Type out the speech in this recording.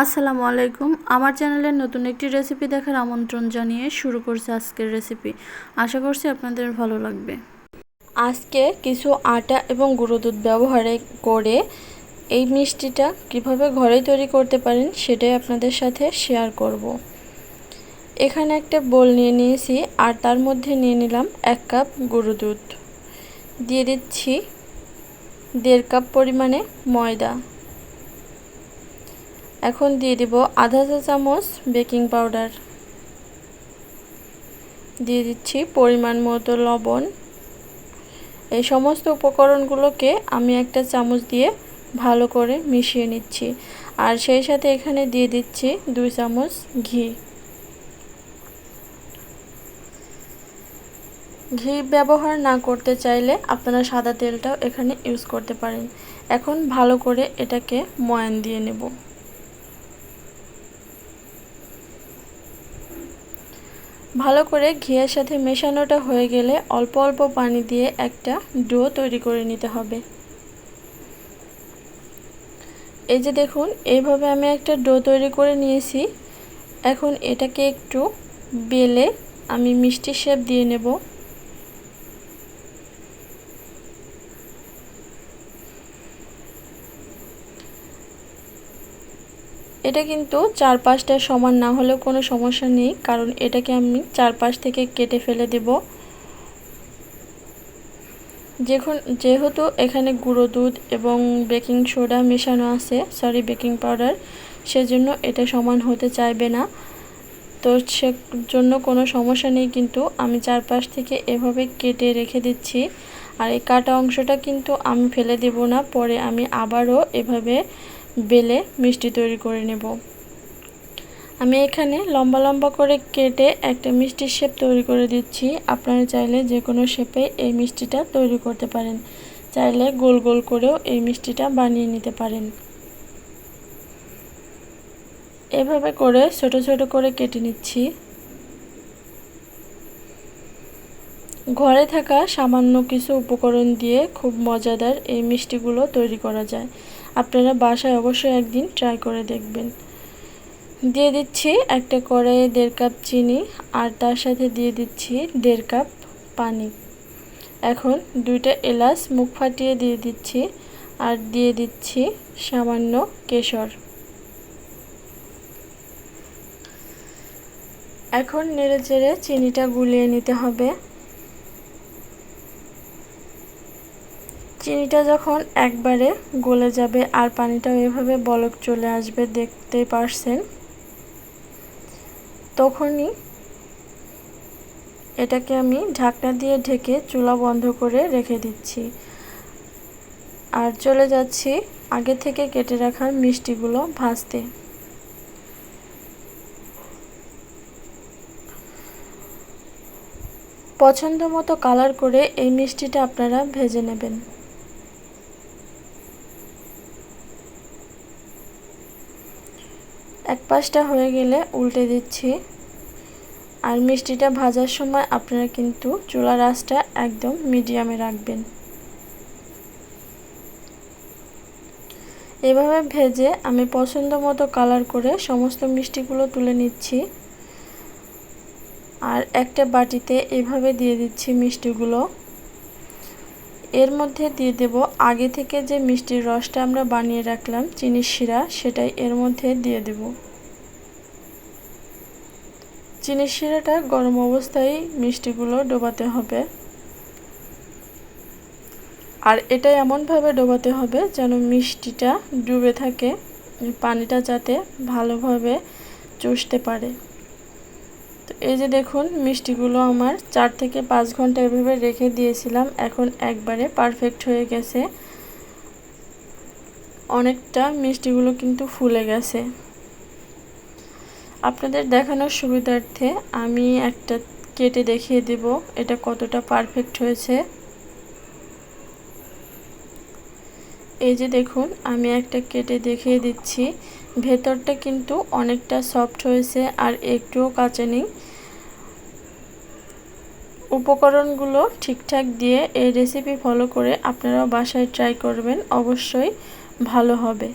আসসালামু আলাইকুম। আমার চ্যানেলের নতুন একটি রেসিপি দেখার আমন্ত্রণ জানিয়ে শুরু করছে আজকের রেসিপি। আশা করছি আপনাদের ভালো লাগবে। আজকে কিছু আটা এবং গুঁড়ো দুধ ব্যবহারে করে এই মিষ্টিটা কীভাবে ঘরেই তৈরি করতে পারেন সেটাই আপনাদের সাথে শেয়ার করব। এখানে একটা বোল নিয়ে নিয়েছি আর তার মধ্যে নিয়ে নিলাম এক কাপ গুঁড়ো দুধ। দিয়ে দিচ্ছি দেড় কাপ পরিমাণে ময়দা। এখন দিয়ে দিব আধা চা চামচ বেকিং পাউডার। দিয়ে দিচ্ছি পরিমাণ মতো লবণ। এই সমস্ত উপকরণগুলোকে আমি একটা চামচ দিয়ে ভালো করে মিশিয়ে নিচ্ছি। আর সেই সাথে এখানে দিয়ে দিচ্ছি দুই চামচ ঘি। ঘি ব্যবহার না করতে চাইলে আপনারা সাদা তেলটাও এখানে ইউজ করতে পারেন। এখন ভালো করে এটাকে ময়ান দিয়ে নেব। ভালো করে ঘিয়ের সাথে মেশানোটা হয়ে গেলে অল্প অল্প পানি দিয়ে একটা ডো তৈরি করে নিতে হবে। এই যে দেখুন, এইভাবে আমি একটা ডো তৈরি করে নিয়েছি। এখন এটাকে একটু বেলে আমি মিষ্টি শেপ দিয়ে নেব। এটা কিন্তু চার পাঁচটা সমান না হলেও কোনো সমস্যা নেই, কারণ এটাকে আমি চার পাশ থেকে কেটে ফেলে দেব। যখন, যেহেতু এখানে গুঁড়ো দুধ এবং বেকিং সোডা মেশানো আছে, সরি বেকিং পাউডার, সেজন্য এটা সমান হতে চাইবে না। তো সে জন্য কোনো সমস্যা নেই, কিন্তু আমি চারপাশ থেকে এভাবে কেটে রেখে দিচ্ছি। আর এই কাটা অংশটা কিন্তু আমি ফেলে দেব না, পরে আমি আবারও এভাবে বেলে মিষ্টি তৈরি করে নেব। আমি এখানে লম্বা লম্বা করে কেটে একটা মিষ্টির শেপ তৈরি করে দিচ্ছি। আপনারা চাইলে যে কোনো শেপে এই মিষ্টিটা তৈরি করতে পারেন। চাইলে গোল গোল করেও এই মিষ্টিটা বানিয়ে নিতে পারেন। এভাবে করে ছোট ছোট করে কেটে নিচ্ছি। ঘরে থাকা সামান্য কিছু উপকরণ দিয়ে খুব মজাদার এই মিষ্টিগুলো তৈরি করা যায়। আপনারা বাসায় অবশ্যই একদিন ট্রাই করে দেখবেন। দিয়ে দিচ্ছি একটা কড়াইয়ে দেড় কাপ চিনি আর তার সাথে দিয়ে দিচ্ছি দেড় কাপ পানি। এখন দুইটা এলাচ মুখ ফাটিয়ে দিয়ে দিচ্ছি আর দিয়ে দিচ্ছি সামান্য কেশর। এখন নেড়ে চেড়ে চিনিটা গুলিয়ে নিতে হবে। চিনিটা যখন একবারে গলে যাবে আর পানিটাও এভাবে বলক চলে আসবে দেখতে পারছেন, তখনই এটাকে আমি ঢাকনা দিয়ে ঢেকে চুলা বন্ধ করে রেখে দিচ্ছি। আর চলে যাচ্ছি আগে থেকে কেটে রাখার মিষ্টিগুলো ভাজতে। পছন্দ মতো কালার করে এই মিষ্টিটা আপনারা ভেজে নেবেন। এক পাশটা হয়ে গেলে উল্টে দিচ্ছি। আর মিষ্টিটা ভাজার সময় আপনারা কিন্তু চুলার আঁচটা একদম মিডিয়ামে রাখবেন। এভাবে ভেজে আমি পছন্দ মতো কালার করে সমস্ত মিষ্টিগুলো তুলে নিচ্ছি। আর একটা বাটিতে এভাবে দিয়ে দিচ্ছি মিষ্টিগুলো। এর মধ্যে দিয়ে দেব আগে থেকে যে মিষ্টির রসটা আমরা বানিয়ে রাখলাম, চিনির শিরা, সেটাই এর মধ্যে দিয়ে দেব। চিনির শিরাটা গরম অবস্থায় মিষ্টিগুলো ডোবাতে হবে। আর এটা এমনভাবে ডোবাতে হবে যেন মিষ্টিটা ডুবে থাকে, পানিটা যাতে ভালোভাবে চুষতে পারে। তো এই যে দেখুন, মিষ্টিগুলো আমার চার থেকে পাঁচ ঘণ্টা এভাবে রেখে দিয়েছিলাম। এখন একবারে পারফেক্ট হয়ে গেছে। অনেকটা মিষ্টিগুলো কিন্তু ফুলে গেছে। আপনাদের দেখানোর সুবিধার্থে আমি একটা কেটে দেখিয়ে দেব, এটা কতটা পারফেক্ট হয়েছে। এই যে দেখুন, আমি একটা কেটে দেখিয়ে দিচ্ছি। ভেতরটা কিন্তু অনেকটা সফট হয়েছে আর একটুও কাঁচে নেই। উপকরণগুলো ঠিকঠাক দিয়ে এই রেসিপি ফলো করে আপনারাও বাসায় ট্রাই করবেন, অবশ্যই ভালো হবে।